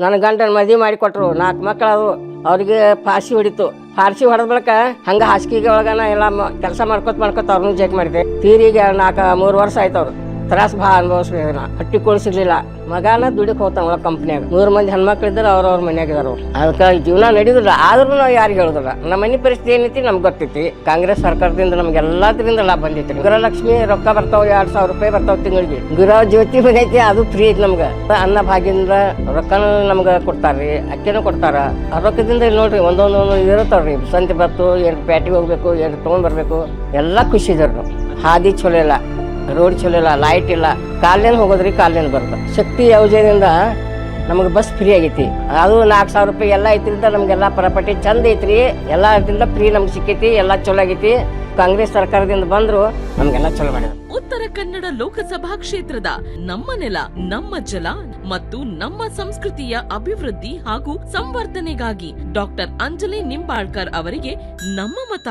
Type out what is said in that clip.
ನನ್ನ ಗಂಡನ ಮದುವೆ ಮಾಡಿ ಕೊಟ್ರು. ನಾಲ್ಕು ಮಕ್ಕಳು ಅದು ಅವ್ರಿಗೆ ಫಾರ್ಸಿ ಹೊಡಿತು. ಫಾರ್ಸಿ ಹೊಡೆದ ಬಳಿಕ ಹಂಗ ಹಾಸಿಗೆ ಒಳಗನ ಎಲ್ಲ ಕೆಲಸ ಮಾಡ್ಕೊತ ಮಾಡ್ಕೊತ ಅವ್ರನ್ನೂ ಚೆಕ್ ಮಾಡಿದೆ. ತೀರಿಗೆ ನಾಲ್ಕು ಮೂರು ವರ್ಷ ಆಯ್ತು ಅವ್ರು. ತ್ರಾಸ ಭಾಳ ಅನುಭವಿಸ್ಬೇಕು ನಾ ಹಟ್ಟಿ ಮಗಾನ ಮಗನ ದುಡಿಕ್ ಹೋಗ್ತಾವ ಕಂಪ್ನಿಯಾಗ ಮೂರು ಮಂದಿ ಹೆಣ್ಮಕ್ಳು ಇದ್ದಾರೆ ಅವ್ರವ್ರ ಮನ್ಯಾಗ ಇದಾರ ಅದಕ್ಕೆ ಜೀವನ ನಡೆಯುದಿಲ್ಲ. ಆದ್ರೂ ನಾವು ಯಾರಿಗೆ ಹೇಳುದಿಲ್ಲ. ನಮ್ಮ ಮನೆ ಪರಿಸ್ಥಿತಿ ಏನೈತಿ ನಮ್ಗೆ ಗೊತ್ತೈತಿ. ಕಾಂಗ್ರೆಸ್ ಸರ್ಕಾರದಿಂದ ನಮ್ಗೆ ಎಲ್ಲದರಿಂದ ಲಾಭ ಬಂದೈತಿ ಗೃಹಲಕ್ಷ್ಮಿ ರೊಕ್ಕ ಬರ್ತಾವ, ಎರಡ್ ಸಾವಿರ ರೂಪಾಯಿ ಬರ್ತಾವ ತಿಂಗಳಿಗೆ. ಗೃಹ ಜ್ಯೋತಿ ಬಂದೈತಿ ಅದು ಫ್ರೀ ಐತಿ ನಮ್ಗೆ. ಅನ್ನ ಭಾಗ್ಯದಿಂದ ರೊಕ್ಕನ ನಮ್ಗೆ ಕೊಡ್ತಾರ್ರಿ ಅಕ್ಕಿನೂ ಕೊಡ್ತಾರ. ರೊಕ್ಕದಿಂದ ಇಲ್ಲಿ ನೋಡ್ರಿ, ಒಂದೊಂದು ಒಂದೊಂದು ಇರುತ್ತಾವ್ರಿ ಸಂತೆ ಬತ್ತು ಎರಡು ಪ್ಯಾಟಿಗೆ ಹೋಗ್ಬೇಕು ಎರಡು ತೊಗೊಂಡ್ ಬರ್ಬೇಕು, ಎಲ್ಲ ಖುಷಿ ಇದ್ರು ಹಾದಿ ಚಲೋ ಇಲ್ಲ. ರೋಡ್ ಚಲೋ ಇಲ್ಲ ಲೈಟ್ ಇಲ್ಲ. ಕಾಲ್ನಿಂದ ಹೋಗೋದ್ರಿ ಕಾಲ್ನಿಂದ ಬರ್ತದೆ ಶಕ್ತಿ ಯೋಜನೆಯಿಂದ ನಮಗೆ ಬಸ್ ಫ್ರೀ ಆಗೈತಿ. ಅದು ನಾಲ್ಕು ಸಾವಿರ ರೂಪಾಯಿ ಎಲ್ಲ ಐತ್ರಿಂದ ನಮಗೆಲ್ಲ ಪ್ರಾಪರ್ಟಿ ಚಂದ ಐತ್ರಿ. ಎಲ್ಲ ಇದರಿಂದ ಫ್ರೀ ನಮ್ಗೆ ಸಿಕ್ಕೈತಿ, ಎಲ್ಲ ಚಲೋ ಆಗೈತಿ. ಕಾಂಗ್ರೆಸ್ ಸರ್ಕಾರದಿಂದ ಬಂದ್ರು ನಮಗೆಲ್ಲ ಚಲೋ ಮಾಡಿದ್ರು. ಉತ್ತರ ಕನ್ನಡ ಲೋಕಸಭಾ ಕ್ಷೇತ್ರದ ನಮ್ಮ ನೆಲ, ನಮ್ಮ ಜಲ ಮತ್ತು ನಮ್ಮ ಸಂಸ್ಕೃತಿಯ ಅಭಿವೃದ್ಧಿ ಹಾಗೂ ಸಂವರ್ಧನೆಗಾಗಿ ಡಾಕ್ಟರ್ ಅಂಜಲಿ ನಿಂಬಾಳ್ಕರ್ ಅವರಿಗೆ ನಮ್ಮ ಮತ.